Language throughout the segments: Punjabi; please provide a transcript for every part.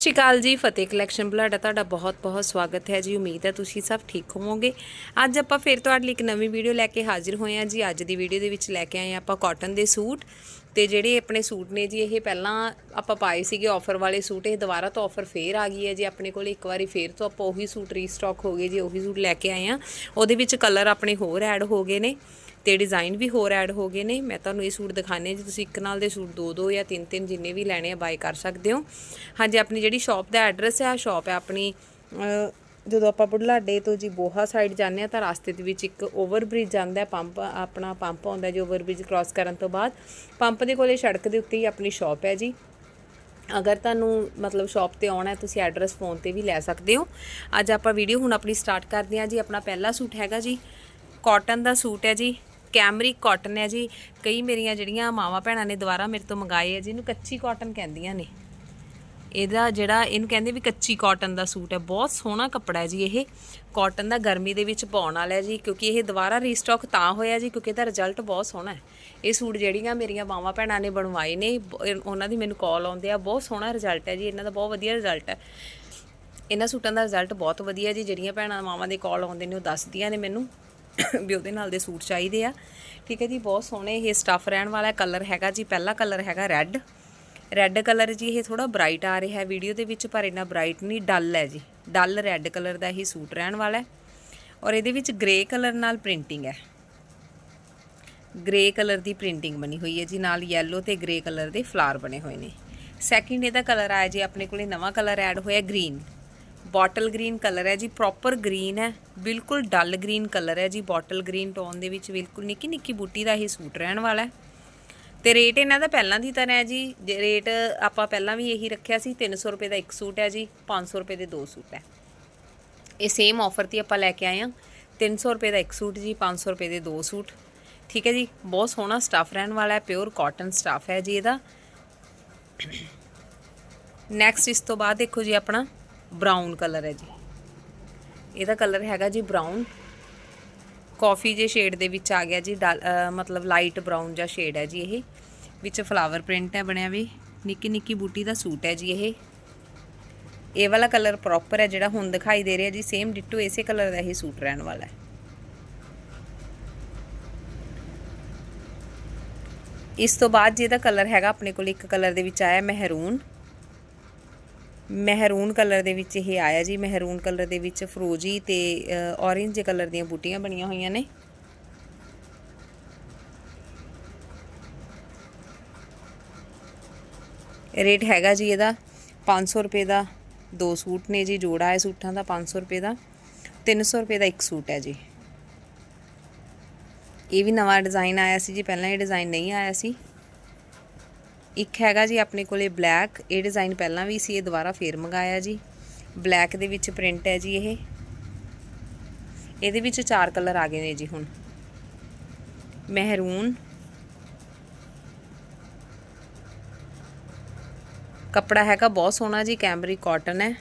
ਸਤਿ ਸ਼੍ਰੀ ਅਕਾਲ ਜੀ, ਫਤਿਹ ਕਲੈਕਸ਼ਨ ਬੁਲਾਡਾ, ਤੁਹਾਡਾ ਬਹੁਤ-ਬਹੁਤ ਸਵਾਗਤ ਹੈ ਜੀ। ਉਮੀਦ ਹੈ ਤੁਸੀਂ ਸਭ ਠੀਕ ਹੋਵੋਗੇ। ਅੱਜ ਆਪਾਂ ਫਿਰ ਤੁਹਾਡੇ ਲਈ ਇੱਕ ਨਵੀਂ ਵੀਡੀਓ ਲੈ ਕੇ ਹਾਜ਼ਰ ਹੋਏ ਹਾਂ ਜੀ। ਅੱਜ ਦੀ ਵੀਡੀਓ ਦੇ ਵਿੱਚ ਲੈ ਕੇ ਆਏ ਹਾਂ ਆਪਾਂ ਕਾਟਨ ਦੇ ਸੂਟ। ਤੇ ਜਿਹੜੇ ਆਪਣੇ ਸੂਟ ਨੇ ਜੀ, ਇਹ ਪਹਿਲਾਂ ਆਪਾਂ ਪਾਏ ਸੀਗੇ ਆਫਰ ਵਾਲੇ ਸੂਟ। ਇਹ ਦੁਬਾਰਾ ਤੋਂ ਆਫਰ ਫੇਰ ਆ ਗਈ ਹੈ ਜੀ। ਆਪਣੇ ਕੋਲ ਇੱਕ ਵਾਰੀ ਫੇਰ ਤੋਂ ਆਪਾਂ ਉਹੀ ਸੂਟ ਰੀਸਟਾਕ ਹੋ ਗਏ ਜੀ, ਉਹੀ ਸੂਟ ਲੈ ਕੇ ਆਏ ਹਾਂ। ਉਹਦੇ ਵਿੱਚ ਕਲਰ ਆਪਣੇ ਹੋਰ ਐਡ ਹੋ ਗਏ ਨੇ। ਤੇ ਡਿਜ਼ਾਈਨ ਵੀ ਹੋਰ ਐਡ ਹੋ ਗਏ ਨੇ। ਮੈਂ ਤੁਹਾਨੂੰ ਇਹ ਸੂਟ ਦਿਖਾਣੇ ਜੀ। ਤੁਸੀਂ ਇੱਕ ਨਾਲ ਦੇ ਸੂਟ ਦੋ ਦੋ ਜਾਂ ਤਿੰਨ ਤਿੰਨ ਜਿੰਨੇ ਵੀ ਲੈਣੇ ਆ ਬਾਈ ਕਰ ਸਕਦੇ ਹੋ। ਹਾਂਜੀ, ਆਪਣੀ ਜਿਹੜੀ ਸ਼ਾਪ ਦਾ ਐਡਰੈਸ ਹੈ ਆ ਸ਼ਾਪ ਹੈ ਆਪਣੀ ਜਦੋਂ ਆਪਾਂ ਬੁਢਲਾਡੇ ਤੋਂ ਜੀ ਬੋਹਾ ਸਾਈਡ ਜਾਂਦੇ ਆ ਤਾਂ ਰਸਤੇ ਦੇ ਵਿੱਚ ਇੱਕ ਓਵਰ ਬ੍ਰਿਜ ਜਾਂਦਾ ਹੈ। ਪੰਪ, ਆਪਣਾ ਪੰਪ ਆਉਂਦਾ ਜੀ ਓਵਰ ਬ੍ਰਿਜ ਕ੍ਰਾਸ ਕਰਨ ਤੋਂ ਬਾਅਦ। ਪੰਪ ਦੇ ਕੋਲੇ ਸੜਕ ਦੇ ਉੱਤੇ ਹੀ ਆਪਣੀ ਸ਼ਾਪ ਹੈ ਜੀ। ਅਗਰ ਤੁਹਾਨੂੰ ਮਤਲਬ ਸ਼ਾਪ ਤੇ ਆਉਣਾ ਹੈ, ਤੁਸੀਂ ਐਡਰੈਸ ਫੋਨ ਤੇ ਵੀ ਲੈ ਸਕਦੇ ਹੋ। ਅੱਜ ਆਪਾਂ ਵੀਡੀਓ ਹੁਣ ਆਪਣੀ ਸਟਾਰਟ ਕਰਦੇ ਹਾਂ ਜੀ। ਆਪਣਾ ਪਹਿਲਾ ਸੂਟ ਹੈਗਾ ਜੀ। ਕਾਟਨ ਦਾ ਸੂਟ ਹੈ ਜੀ। ਕੈਮਰਿਕ ਕਾਟਨ ਹੈ ਜੀ। ਕਈ ਮੇਰੀਆਂ ਜਿਹੜੀਆਂ ਮਾਵਾਂ ਭੈਣਾਂ ਨੇ ਦੁਬਾਰਾ ਮੇਰੇ ਤੋਂ ਮੰਗਾਏ ਹੈ ਜਿਹਨੂੰ ਕੱਚੀ ਕਾਟਨ ਕਹਿੰਦੀਆਂ ਨੇ। ਇਹਦਾ ਜਿਹੜਾ ਇਹਨੂੰ ਕਹਿੰਦੇ ਵੀ ਕੱਚੀ ਕਾਟਨ ਦਾ ਸੂਟ ਹੈ। ਬਹੁਤ ਸੋਹਣਾ ਕੱਪੜਾ ਹੈ ਜੀ ਇਹ। ਕਾਟਨ ਦਾ ਗਰਮੀ ਦੇ ਵਿੱਚ ਪਾਉਣ ਵਾਲਾ ਹੈ ਜੀ, ਕਿਉਂਕਿ ਇਹ ਦੁਬਾਰਾ ਰੀਸਟਾਕ ਤਾਂ ਹੋਇਆ ਜੀ, ਕਿਉਂਕਿ ਇਹਦਾ ਰਿਜ਼ਲਟ ਬਹੁਤ ਸੋਹਣਾ ਹੈ। ਇਹ ਸੂਟ ਜਿਹੜੀਆਂ ਮੇਰੀਆਂ ਮਾਵਾਂ ਭੈਣਾਂ ਨੇ ਬਣਵਾਏ ਨੇ ਉਹਨਾਂ ਦੀ ਮੈਨੂੰ ਕਾਲ ਆਉਂਦੇ ਆ। ਬਹੁਤ ਸੋਹਣਾ ਰਿਜ਼ਲਟ ਹੈ ਜੀ, ਇਹਨਾਂ ਦਾ ਬਹੁਤ ਵਧੀਆ ਰਿਜ਼ਲਟ ਹੈ। ਇਹਨਾਂ ਸੂਟਾਂ ਦਾ ਰਿਜ਼ਲਟ ਬਹੁਤ ਵਧੀਆ ਜੀ, ਜਿਹੜੀਆਂ ਭੈਣਾਂ ਮਾਵਾਂ ਦੇ ਕਾਲ ਆਉਂਦੇ ਨੇ, ਉਹ ਦੱਸਦੀਆਂ ਨੇ ਮੈਨੂੰ। ਵੀ ਉਹਦੇ ਨਾਲ ਦੇ ਸੂਟ ਚਾਹੀਦੇ ਆ। ਠੀਕ ਹੈ ਜੀ, ਬਹੁਤ ਸੋਹਣੇ ਇਹ ਸਟਫ ਰਹਿਣ ਵਾਲਾ ਕਲਰ ਹੈਗਾ ਜੀ। ਪਹਿਲਾ ਕਲਰ ਹੈਗਾ ਰੈੱਡ ਰੈੱਡ ਕਲਰ ਜੀ, ਇਹ ਥੋੜਾ ਬ੍ਰਾਈਟ ਆ ਰਿਹਾ ਹੈ ਵੀਡੀਓ ਦੇ ਵਿੱਚ, ਪਰ ਇੰਨਾ ਬ੍ਰਾਈਟ ਨਹੀਂ ਡਲ ਹੈ ਜੀ। ਡਲ ਰੈੱਡ ਕਲਰ ਦਾ ਇਹ ਸੂਟ ਰਹਿਣ ਵਾਲਾ ਹੈ। ਔਰ ਇਹਦੇ ਵਿੱਚ ਗ੍ਰੇ ਕਲਰ ਨਾਲ ਪ੍ਰਿੰਟਿੰਗ ਹੈ। ਗ੍ਰੇ ਕਲਰ ਦੀ ਪ੍ਰਿੰਟਿੰਗ ਬਣੀ ਹੋਈ ਹੈ ਜੀ, ਨਾਲ ਯੈਲੋ ਤੇ ਗ੍ਰੇ ਕਲਰ ਦੇ ਫਲਾਰ ਬਣੇ ਹੋਏ ਨੇ। ਸੈਕਿੰਡ ਇਹਦਾ ਕਲਰ ਆਇਆ ਜੀ, ਆਪਣੇ ਕੋਲੇ ਨਵਾਂ ਕਲਰ ਐਡ ਹੋਇਆ ਗ੍ਰੀਨ ਬੋਟਲ ਗ੍ਰੀਨ ਕਲਰ ਹੈ ਜੀ ਪ੍ਰੋਪਰ ਗ੍ਰੀਨ ਹੈ, ਬਿਲਕੁਲ ਡਲ ਗ੍ਰੀਨ ਕਲਰ ਹੈ ਜੀ, ਬੋਟਲ ਗ੍ਰੀਨ ਟੋਨ ਦੇ ਵਿੱਚ ਬਿਲਕੁਲ ਨਿੱਕੀ ਨਿੱਕੀ ਬੂਟੀ ਦਾ ਇਹ ਸੂਟ ਰਹਿਣ ਵਾਲਾ ਹੈ। ਤੇ ਰੇਟ ਇਹਨਾਂ ਦਾ ਪਹਿਲਾਂ ਦੀ ਤਰ੍ਹਾਂ ਹੈ ਜੀ, ਜੇ ਰੇਟ ਆਪਾਂ ਪਹਿਲਾਂ ਵੀ ਇਹੀ ਰੱਖਿਆ ਸੀ 300 ਰੁਪਏ ਦਾ ਇੱਕ ਸੂਟ ਹੈ ਜੀ 500 ਰੁਪਏ ਦੇ ਦੋ ਸੂਟ ਹੈ। ਇਹ ਸੇਮ ਆਫਰ ਤੇ ਆਪਾਂ ਲੈ ਕੇ ਆਏ ਹਾਂ 300 ਰੁਪਏ ਦਾ ਇੱਕ ਸੂਟ ਜੀ 500 ਰੁਪਏ ਦੇ ਦੋ ਸੂਟ। ਠੀਕ ਹੈ ਜੀ, ਬਹੁਤ ਸੋਹਣਾ ਸਟਫ ਰਹਿਣ ਵਾਲਾ ਹੈ ਪਿਓਰ ਕਾਟਨ ਸਟਫ ਹੈ ਜੀ ਇਹਦਾ। ਨੈਕਸਟ ਇਸ ਤੋਂ ਬਾਅਦ ਦੇਖੋ ਜੀ ਆਪਣਾ ਬਰਾਊਨ ਕਲਰ ਹੈ ਜੀ। ਇਹਦਾ ਕਲਰ ਹੈਗਾ ਜੀ ਬਰਾਊਨ ਕਾਫੀ ਜੇ ਸ਼ੇਡ ਦੇ ਵਿੱਚ ਆ ਗਿਆ ਜੀ, ਡਲ- ਮਤਲਬ ਲਾਈਟ ਬਰਾਊਨ ਜਿਹਾ ਸ਼ੇਡ ਹੈ ਜੀ ਇਹ। ਵਿੱਚ ਫਲਾਵਰ ਪ੍ਰਿੰਟ ਹੈ ਬਣਿਆ ਵੀ। ਨਿੱਕੀ ਨਿੱਕੀ ਬੂਟੀ ਦਾ ਸੂਟ ਹੈ ਜੀ ਇਹ। ਇਹ ਵਾਲਾ ਕਲਰ ਪ੍ਰੋਪਰ ਹੈ ਜਿਹੜਾ ਹੁਣ ਦਿਖਾਈ ਦੇ ਰਿਹਾ ਜੀ ਸੇਮ ਡਿਟੋ ਇਸੇ ਕਲਰ ਦਾ ਇਹ ਸੂਟ ਰਹਿਣ ਵਾਲਾ ਹੈ। ਇਸ ਤੋਂ ਬਾਅਦ ਜਿਹਦਾ ਕਲਰ ਹੈਗਾ, ਆਪਣੇ ਕੋਲ ਇੱਕ ਕਲਰ ਦੇ ਵਿੱਚ ਆਇਆ ਮਹਿਰੂਨ ਮਹਿਰੂਨ ਕਲਰ ਦੇ ਵਿੱਚ ਇਹ ਆਇਆ ਜੀ, ਮਹਿਰੂਨ ਕਲਰ ਦੇ ਵਿੱਚ ਫਰੋਜੀ ਤੇ ਔਰੇਂਜ ਕਲਰ ਦੀਆਂ ਬੂਟੀਆਂ ਬਣੀਆਂ ਹੋਈਆਂ ਨੇ। ਰੇਟ ਹੈਗਾ ਜੀ ਇਹਦਾ 500 ਰੁਪਏ ਦਾ ਦੋ ਸੂਟ ਨੇ ਜੀ, ਜੋੜਾ ਹੈ ਸੂਟਾਂ ਦਾ 500 ਰੁਪਏ ਦਾ 300 ਰੁਪਏ ਦਾ ਇੱਕ ਸੂਟ ਹੈ ਜੀ। ਇਹ ਵੀ ਨਵਾਂ ਡਿਜ਼ਾਈਨ ਆਇਆ ਸੀ ਜੀ, ਪਹਿਲਾਂ ਇਹ ਡਿਜ਼ਾਈਨ ਨਹੀਂ ਆਇਆ ਸੀ। ਇੱਕ ਹੈਗਾ ਜੀ ਆਪਣੇ ਕੋਲੇ ਬਲੈਕ। ਇਹ ਡਿਜ਼ਾਈਨ ਪਹਿਲਾਂ ਵੀ ਸੀ, ਇਹ ਦੁਬਾਰਾ ਫੇਰ ਮੰਗਾਇਆ ਜੀ। ਬਲੈਕ ਦੇ ਵਿੱਚ ਪ੍ਰਿੰਟ ਹੈ ਜੀ ਇਹ। ਇਹਦੇ ਵਿੱਚ ਚਾਰ ਕਲਰ ਆ ਗਏ ਨੇ ਜੀ ਹੁਣ। ਮਹਿਰੂਨ। ਕੱਪੜਾ ਹੈਗਾ ਬਹੁਤ ਸੋਹਣਾ ਜੀ ਕੈਮਰੀ ਕਾਟਨ ਹੈ।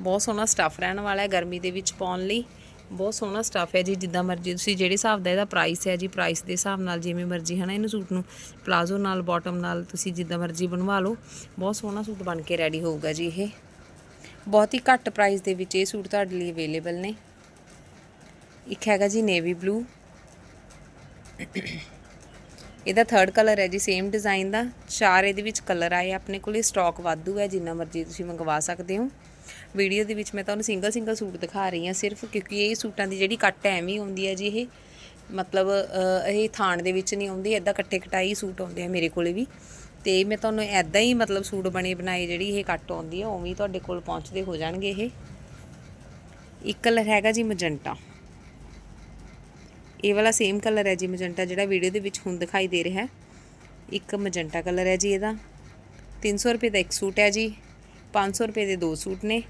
ਬਹੁਤ ਸੋਹਣਾ ਸਟਫ ਰਹਿਣ ਵਾਲਾ ਹੈ ਗਰਮੀ ਦੇ ਵਿੱਚ ਪਾਉਣ ਲਈ। ਬਹੁਤ ਸੋਹਣਾ ਸਟੱਫ ਹੈ ਜੀ, ਜਿੱਦਾਂ ਮਰਜ਼ੀ ਤੁਸੀਂ ਜਿਹੜੇ ਹਿਸਾਬ ਦਾ ਇਹਦਾ ਪ੍ਰਾਈਸ ਹੈ ਜੀ ਪ੍ਰਾਈਸ ਦੇ ਹਿਸਾਬ ਨਾਲ ਜਿਵੇਂ ਮਰਜ਼ੀ, ਹਨਾ, ਇਹਨੂੰ ਸੂਟ ਨੂੰ ਪਲਾਜ਼ੋ ਨਾਲ ਬਾਟਮ ਨਾਲ ਤੁਸੀਂ ਜਿੱਦਾਂ ਮਰਜ਼ੀ ਬਣਵਾ ਲਓ। ਬਹੁਤ ਸੋਹਣਾ ਸੂਟ ਬਣ ਕੇ ਰੈਡੀ ਹੋਊਗਾ ਜੀ ਇਹ। ਬਹੁਤ ਹੀ ਘੱਟ ਪ੍ਰਾਈਸ ਦੇ ਵਿੱਚ ਇਹ ਸੂਟ ਤੁਹਾਡੇ ਲਈ ਅਵੇਲੇਬਲ ਨੇ। ਇੱਕ ਹੈਗਾ ਜੀ ਨੇਵੀ ਬਲੂ ਇਹਦਾ ਥਰਡ ਕਲਰ ਹੈ ਜੀ ਸੇਮ ਡਿਜ਼ਾਈਨ ਦਾ। ਚਾਰ ਇਹਦੇ ਵਿੱਚ ਕਲਰ ਆਏ ਆਪਣੇ ਕੋਲੇ ਸਟਾਕ ਵਾਧੂ ਹੈ, ਜਿੰਨਾ ਮਰਜ਼ੀ ਤੁਸੀਂ ਮੰਗਵਾ ਸਕਦੇ ਹੋ। ਵੀਡੀਓ ਦੇ ਵਿੱਚ ਮੈਂ ਤੁਹਾਨੂੰ ਸਿੰਗਲ ਸਿੰਗਲ ਸੂਟ ਦਿਖਾ ਰਹੀ ਹਾਂ ਸਿਰਫ, ਕਿਉਂਕਿ ਇਹ ਸੂਟਾਂ ਦੀ ਜਿਹੜੀ ਕੱਟ ਐਵੇਂ ਹੁੰਦੀ ਹੈ ਜੀ ਇਹ, ਮਤਲਬ ਇਹ ਥਾਣ ਦੇ ਵਿੱਚ ਨਹੀਂ ਆਉਂਦੀ ਐਦਾਂ ਕੱਟੇ ਕਟਾਈ ਸੂਟ ਆਉਂਦੇ ਆ ਮੇਰੇ ਕੋਲੇ ਵੀ। ਤੇ ਮੈਂ ਤੁਹਾਨੂੰ ਐਦਾਂ ਹੀ ਮਤਲਬ ਸੂਟ ਬਣੇ ਬਣਾਏ ਜਿਹੜੀ ਇਹ ਕੱਟ ਆਉਂਦੀ ਹੈ ਉਵੇਂ ਤੁਹਾਡੇ ਕੋਲ ਪਹੁੰਚਦੇ ਹੋ ਜਾਣਗੇ ਇਹ। ਇੱਕ ਕਲਰ ਹੈਗਾ ਜੀ ਮਜੰਟਾ। ਇਹ ਵਾਲਾ ਸੇਮ ਕਲਰ ਹੈ ਜੀ ਮਜੰਟਾ, ਜਿਹੜਾ ਵੀਡੀਓ ਦੇ ਵਿੱਚ ਹੁਣ ਦਿਖਾਈ ਦੇ ਰਿਹਾ। ਹੈ ਇੱਕ ਮਜੰਟਾ ਕਲਰ ਹੈ ਜੀ ਇਹਦਾ। 300 ਰੁਪਏ ਦਾ ਇੱਕ ਸੂਟ ਹੈ ਜੀ। 500 ਰੁਪਏ ਦੇ ਦੋ ਸੂਟ ਨੇ।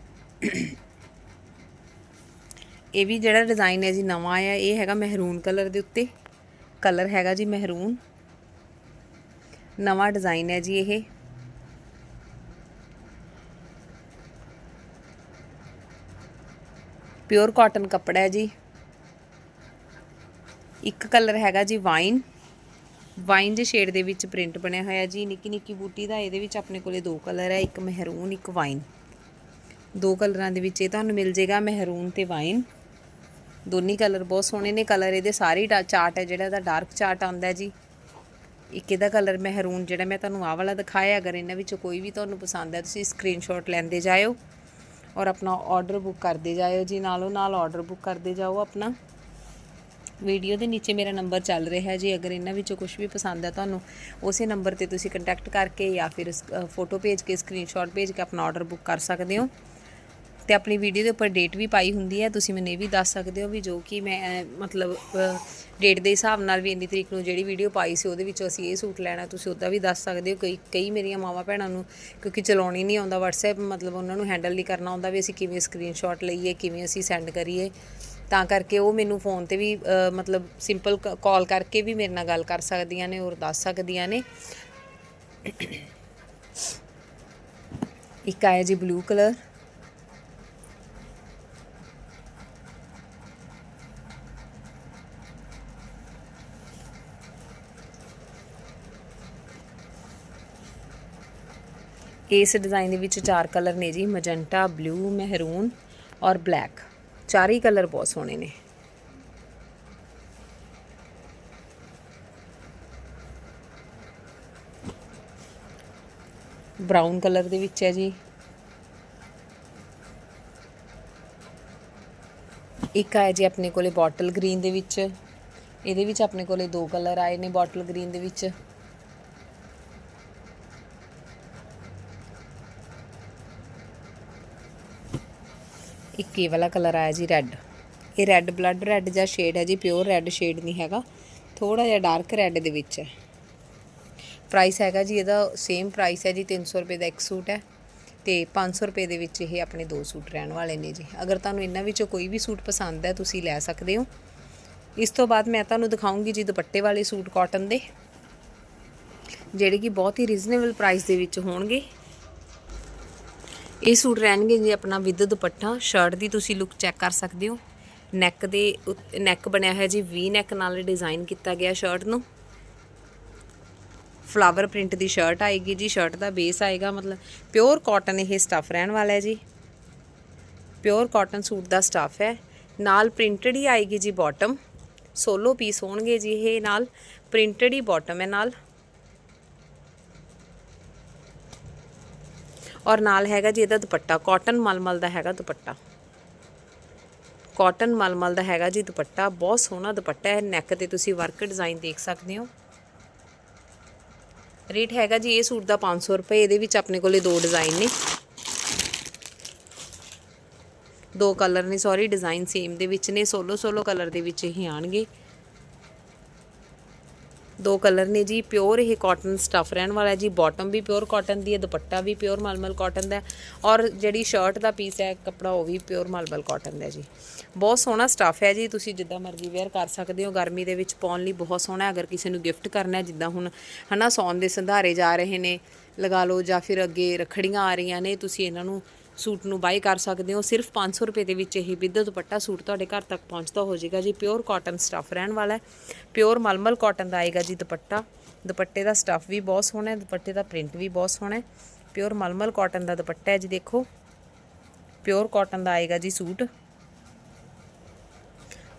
ਇਹ ਵੀ ਜਿਹੜਾ ਡਿਜ਼ਾਈਨ ਹੈ ਜੀ ਨਵਾਂ ਆਇਆ, ਇਹ ਹੈਗਾ ਮਹਿਰੂਨ ਕਲਰ ਦੇ ਉੱਤੇ। ਕਲਰ ਹੈਗਾ ਜੀ ਮਹਿਰੂਨ। ਨਵਾਂ ਡਿਜ਼ਾਈਨ ਹੈ ਜੀ ਇਹ। ਪਿਓਰ ਕਾਟਨ ਕੱਪੜਾ ਹੈ ਜੀ। ਇੱਕ ਕਲਰ ਹੈਗਾ ਜੀ ਵਾਈਨ ਵਾਈਨ ਦੇ ਸ਼ੇਡ ਦੇ ਵਿੱਚ ਪ੍ਰਿੰਟ ਬਣਿਆ ਹੋਇਆ ਜੀ, ਨਿੱਕੀ ਨਿੱਕੀ ਬੂਟੀ ਦਾ, ਇਹਦੇ ਵਿੱਚ ਆਪਣੇ ਕੋਲੇ ਦੋ ਕਲਰ ਹੈ, ਇੱਕ ਮਹਿਰੂਨ, ਇੱਕ ਵਾਈਨ। ਦੋ ਕਲਰਾਂ ਦੇ ਵਿੱਚ ਇਹ ਤੁਹਾਨੂੰ ਮਿਲ ਜੇਗਾ, ਮਹਿਰੂਨ ਤੇ ਵਾਈਨ। ਦੋਨੀ ਕਲਰ ਬਹੁਤ ਸੋਹਣੇ ਨੇ, ਕਲਰ ਇਹਦੇ ਸਾਰੇ ਚਾਰਟ ਹੈ, ਜਿਹੜਾ ਇਹਦਾ ਡਾਰਕ ਚਾਰਟ ਆਉਂਦਾ ਜੀ। ਇੱਕ ਇਹਦਾ ਕਲਰ ਮਹਿਰੂਨ, ਜਿਹੜਾ ਮੈਂ ਤੁਹਾਨੂੰ ਆਹ ਵਾਲਾ ਦਿਖਾਇਆ, ਅਗਰ ਇਹਨਾਂ ਵਿੱਚੋਂ ਕੋਈ ਵੀ ਤੁਹਾਨੂੰ ਪਸੰਦ ਹੈ, ਤੁਸੀਂ ਸਕਰੀਨਸ਼ਾਟ ਲੈਂਦੇ ਜਾਇਓ ਔਰ ਆਪਣਾ ਆਰਡਰ ਬੁੱਕ ਕਰਦੇ ਜਾਇਓ ਜੀ, ਨਾਲੋਂ ਨਾਲ ਆਰਡਰ ਬੁੱਕ ਕਰਦੇ ਜਾਓ ਆਪਣਾ। ਵੀਡੀਓ ਦੇ ਨੀਚੇ ਮੇਰਾ ਨੰਬਰ ਚੱਲ ਰਿਹਾ ਜੀ ਅਗਰ ਇਹਨਾਂ ਵਿੱਚੋਂ ਕੁਝ ਵੀ ਪਸੰਦ ਹੈ ਤੁਹਾਨੂੰ, ਉਸੇ ਨੰਬਰ ਤੇ ਤੁਸੀਂ ਕੰਟੈਕਟ ਕਰਕੇ ਜਾਂ ਫਿਰ ਫੋਟੋ ਭੇਜ ਕੇ ਸਕਰੀਨਸ਼ਾਟ ਭੇਜ ਕੇ ਆਪਣਾ ਆਰਡਰ ਬੁੱਕ ਕਰ ਸਕਦੇ ਹੋ। ਤੇ ਆਪਣੀ ਵੀਡੀਓ ਦੇ ਉੱਪਰ ਡੇਟ ਵੀ ਪਾਈ ਹੁੰਦੀ ਹੈ। ਤੁਸੀਂ ਮੈਨੂੰ ਇਹ ਵੀ ਦੱਸ ਸਕਦੇ ਹੋ ਵੀ ਜੋ ਕਿ ਮੈਂ ਮਤਲਬ ਡੇਟ ਦੇ ਹਿਸਾਬ ਨਾਲ ਵੀ ਇੰਨੀ ਤਰੀਕ ਨੂੰ ਜਿਹੜੀ ਵੀਡੀਓ ਪਾਈ ਸੀ, ਉਹਦੇ ਵਿੱਚੋਂ ਅਸੀਂ ਇਹ ਸੂਟ ਲੈਣਾ। ਤੁਸੀਂ ਉਹਦਾ ਵੀ ਦੱਸ ਸਕਦੇ ਹੋ ਕਈ ਕਈ ਮੇਰੀਆਂ ਮਾਵਾਂ ਭੈਣਾਂ ਨੂੰ, ਕਿਉਂਕਿ ਚਲਾਉਣੀ ਨਹੀਂ ਆਉਂਦਾ, WhatsApp ਮਤਲਬ ਉਹਨਾਂ ਨੂੰ ਹੈਂਡਲ ਨਹੀਂ ਕਰਨਾ ਆਉਂਦਾ ਵੀ ਅਸੀਂ ਕਿਵੇਂ ਸਕਰੀਨਸ਼ਾਟ ਲਈਏ, ਕਿਵੇਂ ਅਸੀਂ ਸੈਂਡ ਕਰੀਏ। ਤਾਂ ਕਰਕੇ ਉਹ ਮੈਨੂੰ ਫੋਨ ਤੇ ਵੀ ਮਤਲਬ ਸਿੰਪਲ ਕਾਲ ਕਰਕੇ ਵੀ ਮੇਰੇ ਨਾਲ ਗੱਲ ਕਰ ਸਕਦੀਆਂ ਨੇ ਔਰ ਦੱਸ ਸਕਦੀਆਂ ਨੇ। ਇੱਕ ਆਇਆ ਜੀ ਬਲੂ ਕਲਰ ਇਸ ਡਿਜ਼ਾਈਨ ਦੇ ਵਿੱਚ ਚਾਰ ਕਲਰ ਨੇ ਜੀ ਮਜੰਟਾ ਬਲੂ ਮਹਿਰੂਨ ਔਰ ਬਲੈਕ ਚਾਰੇ ਕਲਰ ਬਹੁਤ ਸੋਹਣੇ ਨੇ। ਬਰਾਊਨ ਕਲਰ ਦੇ ਵਿੱਚ ਹੈ ਜੀ। ਇੱਕ ਆਇਆ ਜੀ ਆਪਣੇ ਕੋਲੇ ਬੋਟਲ ਗ੍ਰੀਨ ਦੇ ਵਿੱਚ। ਇਹਦੇ ਵਿੱਚ ਆਪਣੇ ਕੋਲੇ ਦੋ ਕਲਰ ਆਏ ਨੇ ਬੋਟਲ ਗ੍ਰੀਨ ਦੇ ਵਿੱਚ। ਇੱਕ ਇਹ ਵਾਲਾ ਕਲਰ ਆਇਆ ਜੀ? ਰੈੱਡ ਇਹ ਰੈੱਡ ਬਲੱਡ ਰੈੱਡ ਜਾਂ ਸ਼ੇਡ ਹੈ ਜੀ ਪਿਓਰ ਰੈੱਡ ਸ਼ੇਡ ਨਹੀਂ ਹੈਗਾ। ਥੋੜਾ ਜਿਹਾ ਡਾਰਕ ਰੈੱਡ ਦੇ ਵਿੱਚ ਹੈ। ਪ੍ਰਾਈਸ ਹੈਗਾ ਜੀ, ਇਹਦਾ ਸੇਮ ਪ੍ਰਾਈਸ ਹੈ ਜੀ 300 ਰੁਪਏ ਦਾ ਇੱਕ ਸੂਟ ਹੈ ਤੇ 500 ਰੁਪਏ ਦੇ ਵਿੱਚ ਇਹ ਆਪਣੇ ਦੋ ਸੂਟ ਰਹਿਣ ਵਾਲੇ ਨੇ ਜੀ। ਅਗਰ ਤੁਹਾਨੂੰ ਇਹਨਾਂ ਵਿੱਚੋਂ ਕੋਈ ਵੀ ਸੂਟ ਪਸੰਦ ਹੈ, ਤੁਸੀਂ ਲੈ ਸਕਦੇ ਹੋ। ਇਸ ਤੋਂ ਬਾਅਦ ਮੈਂ ਤੁਹਾਨੂੰ ਦਿਖਾਉਂਗੀ ਜੀ ਦੁਪੱਟੇ ਵਾਲੇ ਸੂਟ ਕਾਟਨ ਦੇ, ਜਿਹੜੇ ਕਿ ਬਹੁਤ ਹੀ ਰੀਜ਼ਨੇਬਲ ਪ੍ਰਾਈਸ ਦੇ ਵਿੱਚ ਹੋਣਗੇ। ਇਹ ਸੂਟ ਰਹਿਣਗੇ ਜੀ ਆਪਣਾ ਵਿਦ ਦੁਪੱਟਾ ਸ਼ਰਟ ਦੀ ਤੁਸੀਂ ਲੁੱਕ ਚੈੱਕ ਕਰ ਸਕਦੇ ਹੋ। ਨੈਕ ਦੇ ਨੈਕ ਬਣਿਆ ਹੋਇਆ ਜੀ ਵੀ ਨੈਕ ਨਾਲ ਡਿਜ਼ਾਈਨ ਕੀਤਾ ਗਿਆ ਸ਼ਰਟ ਨੂੰ। ਫਲਾਵਰ ਪ੍ਰਿੰਟ ਦੀ ਸ਼ਰਟ ਆਏਗੀ ਜੀ ਸ਼ਰਟ ਦਾ ਬੇਸ ਆਏਗਾ, ਮਤਲਬ ਪਿਓਰ ਕਾਟਨ ਇਹ ਸਟਫ ਰਹਿਣ ਵਾਲਾ ਹੈ ਜੀ। ਪਿਓਰ ਕਾਟਨ ਸੂਟ ਦਾ ਸਟਫ ਹੈ। ਨਾਲ ਪ੍ਰਿੰਟਡ ਹੀ ਆਏਗੀ ਜੀ ਬਾਟਮ ਸੋਲੋ ਪੀਸ ਹੋਣਗੇ ਜੀ ਇਹ ਨਾਲ ਪ੍ਰਿੰਟਡ ਹੀ ਬਾਟਮ ਹੈ ਨਾਲ। ਔਰ ਨਾਲ ਹੈਗਾ ਜੀ ਇਹਦਾ ਦੁਪੱਟਾ ਕਾਟਨ ਮਲਮਲ ਦਾ ਹੈਗਾ ਦੁਪੱਟਾ। ਕਾਟਨ ਮਲਮਲ ਦਾ ਹੈਗਾ ਜੀ ਦੁਪੱਟਾ, ਬਹੁਤ ਸੋਹਣਾ ਦੁਪੱਟਾ ਹੈ ਨੈਕ ਤੇ ਤੁਸੀਂ ਵਰਕ ਡਿਜ਼ਾਈਨ ਦੇਖ ਸਕਦੇ ਹੋ। ਰੇਟ ਹੈਗਾ ਜੀ ਇਹ ਸੂਟ ਦਾ 500 ਰੁਪਏ, ਇਹਦੇ ਵਿੱਚ ਆਪਣੇ ਕੋਲੇ ਦੋ ਡਿਜ਼ਾਈਨ ਨੇ। ਦੋ ਕਲਰ ਨੇ ਸੌਰੀ ਡਿਜ਼ਾਈਨ ਸੇਮ ਦੇ ਵਿੱਚ ਨੇ ਸੋਲੋ ਸੋਲੋ ਕਲਰ ਦੇ ਵਿੱਚ ਹੀ ਆਣਗੇ ਦੋ ਕਲਰ ਨੇ ਜੀ ਪਿਓਰ ਇਹ ਕਾਟਨ ਸਟਫ ਰਹਿਣ ਵਾਲਾ ਹੈ ਜੀ। ਬਾਟਮ ਵੀ ਪਿਓਰ ਕਾਟਨ ਦੀ ਹੈ, ਦੁਪੱਟਾ ਵੀ ਪਿਓਰ ਮਲਮਲ ਕਾਟਨ ਦਾ ਔਰ ਜਿਹੜੀ ਸ਼ਰਟ ਦਾ ਪੀਸ ਹੈ, ਕੱਪੜਾ ਉਹ ਵੀ ਪਿਓਰ ਮਲਮਲ ਕਾਟਨ ਦਾ ਜੀ। ਬਹੁਤ ਸੋਹਣਾ ਸਟਫ ਹੈ ਜੀ, ਤੁਸੀਂ ਜਿੱਦਾਂ ਮਰਜ਼ੀ ਵੇਅਰ ਕਰ ਸਕਦੇ ਹੋ। ਗਰਮੀ ਦੇ ਵਿੱਚ ਪਾਉਣ ਲਈ ਬਹੁਤ ਸੋਹਣਾ ਅਗਰ ਕਿਸੇ ਨੂੰ ਗਿਫਟ ਕਰਨਾ ਹੈ, ਜਿੱਦਾਂ ਹੁਣ, ਹਨਾ, ਸੌਣ ਦੇ ਸੰਧਾਰੇ ਜਾ ਰਹੇ ਨੇ, ਲਗਾ ਲਓ ਜਾਂ ਫਿਰ ਅੱਗੇ ਰਖੜੀਆਂ ਆ ਰਹੀਆਂ ਨੇ, ਤੁਸੀਂ ਇਹਨਾਂ ਨੂੰ ਸੂਟ ਨੂੰ ਬਾਈ ਕਰ ਸਕਦੇ ਹੋ। ਸਿਰਫ 500 ਰੁਪਏ ਦੇ ਵਿੱਚ ਇਹ ਵਿਦ ਦੁਪੱਟਾ ਸੂਟ ਤੁਹਾਡੇ ਘਰ ਤੱਕ ਪਹੁੰਚਦਾ ਹੋ ਜਾਏਗਾ ਜੀ। ਪਿਓਰ ਕਾਟਨ ਸਟਫ ਰਹਿਣ ਵਾਲਾ ਹੈ। ਪਿਓਰ ਮਲਮਲ ਕਾਟਨ ਦਾ ਆਏਗਾ ਜੀ ਦੁਪੱਟਾ। ਦੁਪੱਟੇ ਦਾ ਸਟਫ ਵੀ ਬਹੁਤ ਸੋਹਣਾ ਹੈ। ਦੁਪੱਟੇ ਦਾ ਪ੍ਰਿੰਟ ਵੀ ਬਹੁਤ ਸੋਹਣਾ ਹੈ। ਪਿਓਰ ਮਲਮਲ ਕਾਟਨ ਦਾ ਦੁਪੱਟਾ ਹੈ ਜੀ ਦੇਖੋ। ਪਿਓਰ ਕਾਟਨ ਦਾ ਆਏਗਾ ਜੀ ਸੂਟ।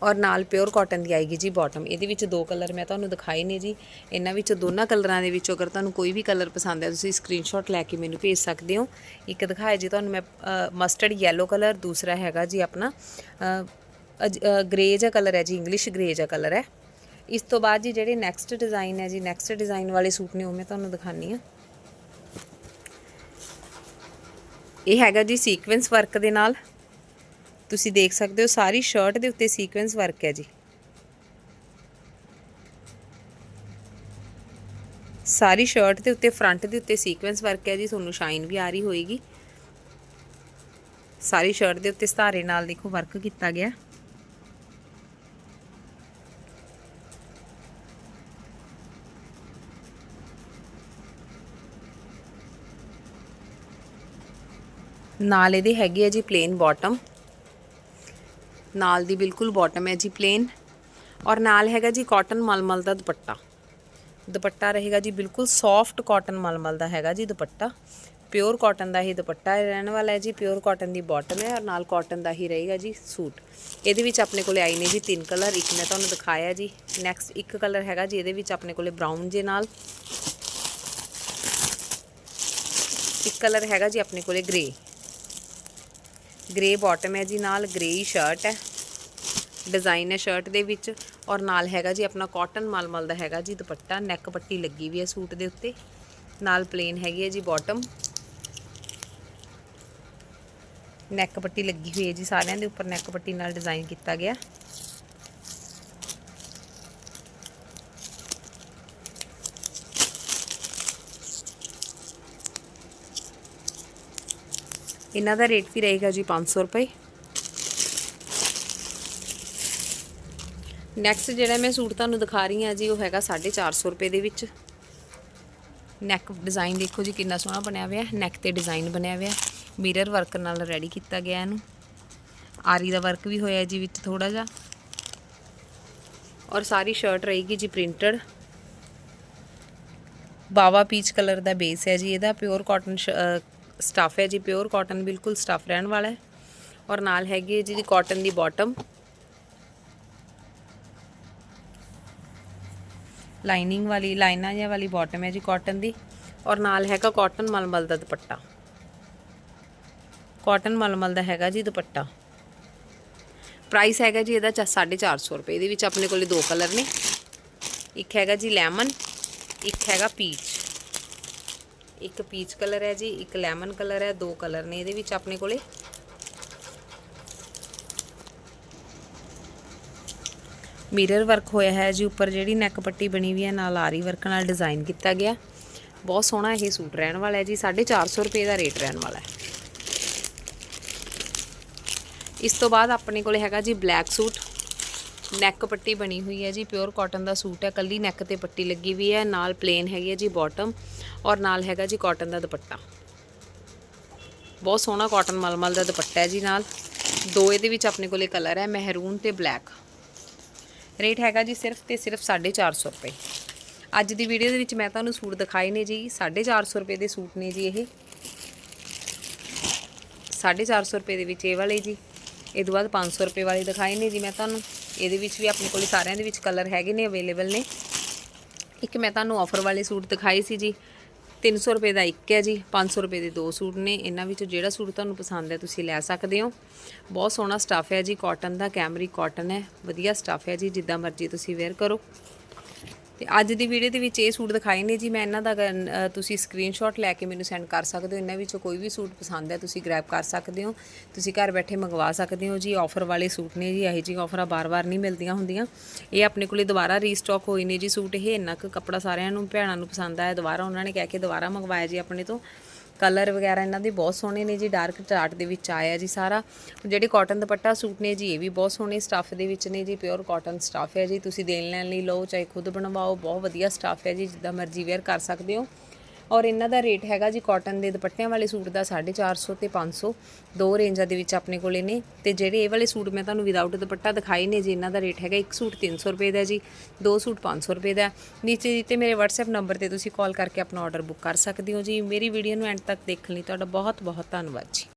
ਔਰ ਨਾਲ ਪਿਓਰ ਕਾਟਨ ਦੀ ਆਏਗੀ ਜੀ ਬਾਟਮ ਇਹਦੇ ਵਿੱਚ ਦੋ ਕਲਰ ਮੈਂ ਤੁਹਾਨੂੰ ਦਿਖਾਏ ਨੇ ਜੀ। ਇਹਨਾਂ ਵਿੱਚੋਂ ਦੋਨਾਂ ਕਲਰਾਂ ਦੇ ਵਿੱਚੋਂ ਅਗਰ ਤੁਹਾਨੂੰ ਕੋਈ ਵੀ ਕਲਰ ਪਸੰਦ ਹੈ ਤੁਸੀਂ ਸਕਰੀਨਸ਼ਾਟ ਲੈ ਕੇ ਮੈਨੂੰ ਭੇਜ ਸਕਦੇ ਹੋ। ਇੱਕ ਦਿਖਾਇਆ ਜੀ ਤੁਹਾਨੂੰ ਮੈਂ ਮਸਟਰਡ ਯੈਲੋ ਕਲਰ ਦੂਸਰਾ ਹੈਗਾ ਜੀ ਆਪਣਾ ਗ੍ਰੇ ਜਿਹਾ ਕਲਰ ਹੈ ਜੀ ਇੰਗਲਿਸ਼ ਗ੍ਰੇ ਜਿਹਾ ਕਲਰ ਹੈ। ਇਸ ਤੋਂ ਬਾਅਦ ਜੀ ਜਿਹੜੇ ਨੈਕਸਟ ਡਿਜ਼ਾਈਨ ਹੈ ਜੀ ਨੈਕਸਟ ਡਿਜ਼ਾਈਨ ਵਾਲੇ ਸੂਟ ਨੇ ਉਹ ਮੈਂ ਤੁਹਾਨੂੰ ਦਿਖਾਨੀ ਆ ਇਹ ਹੈਗਾ ਜੀ ਸੀਕੁਐਂਸ ਵਰਕ ਦੇ ਨਾਲ। ਤੁਸੀਂ ਦੇਖ ਸਕਦੇ ਹੋ, ਸਾਰੀ ਸ਼ਰਟ ਦੇ ਉੱਤੇ ਸੀਕੁਐਂਸ ਵਰਕ ਹੈ ਜੀ। ਸਾਰੀ ਸ਼ਰਟ ਦੇ ਉੱਤੇ ਫਰੰਟ ਦੇ ਉੱਤੇ ਸੀਕੁਐਂਸ ਵਰਕ ਹੈ ਜੀ, ਤੁਹਾਨੂੰ ਸ਼ਾਈਨ ਵੀ ਆ ਰਹੀ ਹੋਏਗੀ। ਸਾਰੀ ਸ਼ਰਟ ਦੇ ਉੱਤੇ ਸਤਾਰੇ ਨਾਲ ਦੇਖੋ ਵਰਕ ਕੀਤਾ ਗਿਆ। ਨਾਲ ਇਹਦੇ ਹੈਗੀ ਹੈ ਜੀ ਪਲੇਨ ਬਾਟਮ ਨਾਲ ਦੀ ਬਿਲਕੁਲ ਬਾਟਮ ਹੈ ਜੀ ਪਲੇਨ ਔਰ ਨਾਲ ਹੈਗਾ ਜੀ ਕਾਟਨ ਮਲਮਲ ਦਾ ਦੁਪੱਟਾ। ਦੁਪੱਟਾ ਰਹੇਗਾ ਜੀ ਬਿਲਕੁਲ ਸੌਫਟ ਕਾਟਨ ਮਲਮਲ ਦਾ ਹੈਗਾ ਜੀ ਦੁਪੱਟਾ। ਪਿਓਰ ਕਾਟਨ ਦਾ ਹੀ ਦੁਪੱਟਾ ਰਹਿਣ ਵਾਲਾ ਹੈ ਜੀ ਪਿਓਰ ਕਾਟਨ ਦੀ ਬਾਟਮ ਹੈ ਔਰ ਨਾਲ ਕਾਟਨ ਦਾ ਹੀ ਰਹੇਗਾ ਜੀ ਸੂਟ। ਇਹਦੇ ਵਿੱਚ ਆਪਣੇ ਕੋਲੇ ਆਈ ਨੇ ਜੀ ਤਿੰਨ ਕਲਰ ਇੱਕ ਮੈਂ ਤੁਹਾਨੂੰ ਦਿਖਾਇਆ ਜੀ। ਨੈਕਸਟ ਇੱਕ ਕਲਰ ਹੈਗਾ ਜੀ, ਇਹਦੇ ਵਿੱਚ ਆਪਣੇ ਕੋਲੇ ਬਰਾਊਨ ਜੇ ਨਾਲ। ਇੱਕ ਕਲਰ ਹੈਗਾ ਜੀ ਆਪਣੇ ਕੋਲੇ ਗ੍ਰੇ ਗ੍ਰੇ ਬਾਟਮ ਹੈ ਜੀ, ਨਾਲ ਗ੍ਰੇ ਸ਼ਰਟ ਹੈ। ਡਿਜ਼ਾਈਨ ਹੈ ਸ਼ਰਟ ਦੇ ਵਿੱਚ ਔਰ ਨਾਲ ਹੈਗਾ ਜੀ ਆਪਣਾ ਕਾਟਨ ਮਲਮਲ ਦਾ ਹੈਗਾ ਜੀ ਦੁਪੱਟਾ ਨੈਕ ਪੱਟੀ ਲੱਗੀ ਵੀ ਹੈ ਸੂਟ ਦੇ ਉੱਤੇ। ਨਾਲ ਪਲੇਨ ਹੈਗੀ ਹੈ ਜੀ ਬਾਟਮ ਨੈਕ ਪੱਟੀ ਲੱਗੀ ਹੋਈ ਹੈ ਜੀ ਸਾਰਿਆਂ ਦੇ ਉੱਪਰ ਨੈਕ ਪੱਟੀ ਨਾਲ ਡਿਜ਼ਾਈਨ ਕੀਤਾ ਗਿਆ। ਇਹਨਾਂ ਦਾ ਰੇਟ ਵੀ ਰਹੇਗਾ ਜੀ 500 ਰੁਪਏ। ਨੈਕਸਟ ਜਿਹੜਾ ਮੈਂ ਸੂਟ ਤੁਹਾਨੂੰ ਦਿਖਾ ਰਹੀ ਹਾਂ ਜੀ, ਉਹ ਹੈਗਾ 450 ਰੁਪਏ ਦੇ ਵਿੱਚ। ਨੈਕ ਡਿਜ਼ਾਈਨ ਦੇਖੋ ਜੀ ਕਿੰਨਾ ਸੋਹਣਾ ਬਣਿਆ ਹੋਇਆ। ਹੈ ਨੈਕ ਤੇ ਡਿਜ਼ਾਈਨ ਬਣਿਆ ਹੋਇਆ। ਹੈ ਮਿਰਰ ਵਰਕ ਨਾਲ ਰੈਡੀ ਕੀਤਾ ਗਿਆ ਇਹਨੂੰ। ਆਰੀ ਦਾ ਵਰਕ ਵੀ ਹੋਇਆ ਜੀ ਵਿੱਚ ਥੋੜਾ ਜਿਹਾ। ਔਰ ਸਾਰੀ ਸ਼ਰਟ ਰਹੇਗੀ ਜੀ ਪ੍ਰਿੰਟਡ ਬਾਵਾ ਪੀਚ ਕਲਰ ਦਾ ਬੇਸ ਹੈ ਜੀ ਇਹਦਾ। ਪਿਓਰ ਕਾਟਨ ਸਟਫ ਹੈ ਜੀ ਪਿਓਰ ਕਾਟਨ ਬਿਲਕੁਲ ਸਟਫ ਰਹਿਣ ਵਾਲਾ ਹੈ। ਔਰ ਨਾਲ ਹੈਗੀ ਹੈ ਜੀ ਦੀ ਕਾਟਨ ਦੀ ਬਾਟਮ ਲਾਈਨਿੰਗ ਵਾਲੀ ਲਾਈਨਾਂ ਜਿਹਾ ਵਾਲੀ ਬਾਟਮ ਹੈ ਜੀ ਕਾਟਨ ਦੀ। ਔਰ ਨਾਲ ਹੈਗਾ ਕਾਟਨ ਮਲਮਲ ਦਾ ਦੁਪੱਟਾ। ਕਾਟਨ ਮਲਮਲ ਦਾ ਹੈਗਾ ਜੀ ਦੁਪੱਟਾ। ਪ੍ਰਾਈਸ ਹੈਗਾ ਜੀ ਇਹਦਾ 450 ਰੁਪਏ, ਇਹਦੇ ਵਿੱਚ ਆਪਣੇ ਕੋਲੇ ਦੋ ਕਲਰ ਨੇ। ਇੱਕ ਹੈਗਾ ਜੀ ਲੈਮਨ ਇੱਕ ਹੈਗਾ ਪੀਚ ਇੱਕ ਪੀਚ ਕਲਰ ਹੈ ਜੀ, ਇੱਕ ਲੈਮਨ ਕਲਰ ਹੈ, ਦੋ ਕਲਰ ਨੇ ਇਹਦੇ ਵਿੱਚ ਆਪਣੇ ਕੋਲੇ। ਮਿਰਰ ਵਰਕ ਹੋਇਆ ਹੈ ਜੀ, ਉੱਪਰ ਜਿਹੜੀ ਨੈਕ ਪੱਟੀ ਬਣੀ ਵੀ ਹੈ, ਨਾਲ ਆਰੀ ਵਰਕ ਨਾਲ ਡਿਜ਼ਾਈਨ ਕੀਤਾ ਗਿਆ। ਬਹੁਤ ਸੋਹਣਾ ਇਹ ਸੂਟ ਰਹਿਣ ਵਾਲਾ ਹੈ ਜੀ 450 ਰੁਪਏ ਦਾ ਰੇਟ ਰਹਿਣ ਵਾਲਾ ਹੈ। ਇਸ ਤੋਂ ਬਾਅਦ ਆਪਣੇ ਕੋਲੇ ਹੈਗਾ ਜੀ ਬਲੈਕ ਸੂਟ। ਨੈਕ ਪੱਟੀ ਬਣੀ ਹੋਈ ਹੈ ਜੀ ਪਿਓਰ ਕਾਟਨ ਦਾ ਸੂਟ ਹੈ, ਕੱਲੀ ਨੈਕ ਤੇ ਪੱਟੀ ਲੱਗੀ ਵੀ ਹੈ, ਨਾਲ ਪਲੇਨ ਹੈਗੀ ਹੈ ਜੀ ਬਾਟਮ ਔਰ ਨਾਲ ਹੈਗਾ ਜੀ ਕਾਟਨ ਦਾ ਦੁਪੱਟਾ। ਬਹੁਤ ਸੋਹਣਾ ਕਾਟਨ ਮਲਮਲ ਦਾ ਦੁਪੱਟਾ ਹੈ ਜੀ ਨਾਲ। ਦੋ ਇਹਦੇ ਵਿੱਚ ਆਪਣੇ ਕੋਲੇ ਕਲਰ ਹੈ ਮਹਿਰੂਨ ਤੇ ਬਲੈਕ ਰੇਟ ਹੈਗਾ ਜੀ ਸਿਰਫ ਤੇ ਸਿਰਫ 450 ਰੁਪਏ। ਅੱਜ ਦੀ ਵੀਡੀਓ ਦੇ ਵਿੱਚ ਮੈਂ ਤੁਹਾਨੂੰ ਸੂਟ ਦਿਖਾਏ ਨੇ ਜੀ। 450 ਰੁਪਏ ਦੇ ਸੂਟ ਨੇ ਜੀ ਇਹ। 450 ਰੁਪਏ ਦੇ ਵਿੱਚ ਇਹ ਵਾਲੇ ਜੀ। ਇਹ ਤੋਂ ਬਾਅਦ 500 ਰੁਪਏ ਵਾਲੇ ਦਿਖਾਏ ਨੇ ਜੀ ਮੈਂ ਤੁਹਾਨੂੰ। ਇਹਦੇ ਵਿੱਚ ਵੀ ਆਪਣੇ ਕੋਲੇ ਸਾਰਿਆਂ ਦੇ ਵਿੱਚ ਕਲਰ ਹੈਗੇ ਨੇ ਅਵੇਲੇਬਲ ਨੇ। ਇੱਕ ਮੈਂ ਤੁਹਾਨੂੰ ਆਫਰ ਵਾਲੇ ਸੂਟ ਦਿਖਾਏ ਸੀ ਜੀ। 300 ਰੁਪਏ ਦਾ ਇੱਕ ਹੈ ਜੀ 500 ਰੁਪਏ ਦੇ ਦੋ ਸੂਟ ਨੇ। ਇਹਨਾਂ ਵਿੱਚੋਂ ਜਿਹੜਾ ਸੂਟ ਤੁਹਾਨੂੰ ਪਸੰਦ ਹੈ, ਤੁਸੀਂ ਲੈ ਸਕਦੇ ਹੋ। ਬਹੁਤ ਸੋਹਣਾ ਸਟੱਫ ਹੈ ਜੀ ਕਾਟਨ ਦਾ ਕੈਮਰੀ ਕਾਟਨ ਹੈ। ਵਧੀਆ ਸਟੱਫ ਹੈ ਜੀ, ਜਿੱਦਾਂ ਮਰਜ਼ੀ ਤੁਸੀਂ ਵੇਅਰ ਕਰੋ। ਤੇ ਅੱਜ ਦੀ ਵੀਡੀਓ ਦੇ ਵਿੱਚ ਇਹ ਸੂਟ ਦਿਖਾਏ ਨੇ ਜੀ। ਮੈਂ ਇਹਨਾਂ ਦਾ ਤੁਸੀਂ ਸਕਰੀਨਸ਼ਾਟ ਲੈ ਕੇ ਮੈਨੂੰ ਸੈਂਡ ਕਰ ਸਕਦੇ ਹੋ। ਇਹਨਾਂ ਵਿੱਚੋਂ ਕੋਈ ਵੀ ਸੂਟ ਪਸੰਦ ਹੈ, ਤੁਸੀਂ ਗ੍ਰੈਬ ਕਰ ਸਕਦੇ ਹੋ। ਤੁਸੀਂ ਘਰ ਬੈਠੇ ਮੰਗਵਾ ਸਕਦੇ ਹੋ ਜੀ। ਆਫਰ ਵਾਲੇ ਸੂਟ ਨੇ ਜੀ। ਇਹੋ ਜਿਹੀ ਆਫਰਾਂ ਬਾਰ-ਬਾਰ ਨਹੀਂ ਮਿਲਦੀਆਂ ਹੁੰਦੀਆਂ। ਇਹ ਆਪਣੇ ਕੋਲੇ ਦੁਬਾਰਾ ਰੀਸਟਾਕ ਹੋਏ ਨੇ ਜੀ ਸੂਟ। ਇਹ ਇੰਨਾ ਕੁ ਕੱਪੜਾ ਸਾਰਿਆਂ ਨੂੰ, ਭੈਣਾਂ ਨੂੰ ਪਸੰਦ ਆਇਆ। ਦੁਬਾਰਾ ਉਹਨਾਂ ਨੇ ਕਹਿ ਕੇ ਦੁਬਾਰਾ ਮੰਗਵਾਇਆ ਜੀ ਆਪਣੇ ਤੋਂ। ਕਲਰ ਵਗੈਰਾ ਇਹਨਾਂ ਦੇ ਬਹੁਤ ਸੋਹਣੇ ਨੇ ਜੀ, ਡਾਰਕ ਚਾਰਟ ਦੇ ਵਿੱਚ ਆਇਆ ਜੀ ਸਾਰਾ। ਜਿਹੜੇ ਕਾਟਨ ਦੁਪੱਟਾ ਸੂਟ ਨੇ ਜੀ, ਇਹ ਵੀ ਬਹੁਤ ਸੋਹਣੇ ਸਟੱਫ ਦੇ ਵਿੱਚ ਨੇ ਜੀ ਪਿਓਰ ਕਾਟਨ ਸਟੱਫ ਹੈ ਜੀ। ਤੁਸੀਂ ਦੇਣ ਲੈਣ ਲਈ ਲਓ, ਚਾਹੇ ਖੁਦ ਬਣਵਾਓ, ਬਹੁਤ ਵਧੀਆ ਸਟੱਫ ਹੈ ਜੀ, ਜਿੱਦਾਂ ਮਰਜ਼ੀ ਵੇਅਰ ਕਰ ਸਕਦੇ ਹੋ। ਔਰ ਇਹਨਾਂ ਦਾ ਰੇਟ ਹੈਗਾ ਜੀ ਕਾਟਨ ਦੇ ਦੁਪੱਟਿਆਂ ਵਾਲੇ ਸੂਟ ਦਾ 450 ਤੇ 500 ਦੋ ਰੇਂਜਾਂ ਦੇ ਵਿੱਚ ਆਪਣੇ ਕੋਲੇ ਨੇ ਤੇ ਜਿਹੜੇ ਇਹ ਵਾਲੇ ਸੂਟ ਮੈਂ ਤੁਹਾਨੂੰ ਵਿਦਆਊਟ ਦੁਪੱਟਾ ਦਿਖਾਏ ਨੇ ਜੀ, ਇਹਨਾਂ ਦਾ ਰੇਟ ਹੈਗਾ ਇੱਕ ਸੂਟ 300 ਰੁਪਏ ਦਾ ਜੀ, ਦੋ ਸੂਟ 500 ਰੁਪਏ ਦਾ। ਨੀਚੇ ਦਿੱਤੇ ਮੇਰੇ WhatsApp ਨੰਬਰ ਤੇ ਤੁਸੀਂ ਕਾਲ ਕਰਕੇ ਆਪਣਾ ਆਰਡਰ ਬੁੱਕ ਕਰ ਸਕਦੇ ਹੋ ਜੀ। ਮੇਰੀ ਵੀਡੀਓ ਨੂੰ ਐਂਡ ਤੱਕ ਦੇਖਣ ਲਈ, ਤੁਹਾਡਾ ਬਹੁਤ ਬਹੁਤ ਧੰਨਵਾਦ ਜੀ।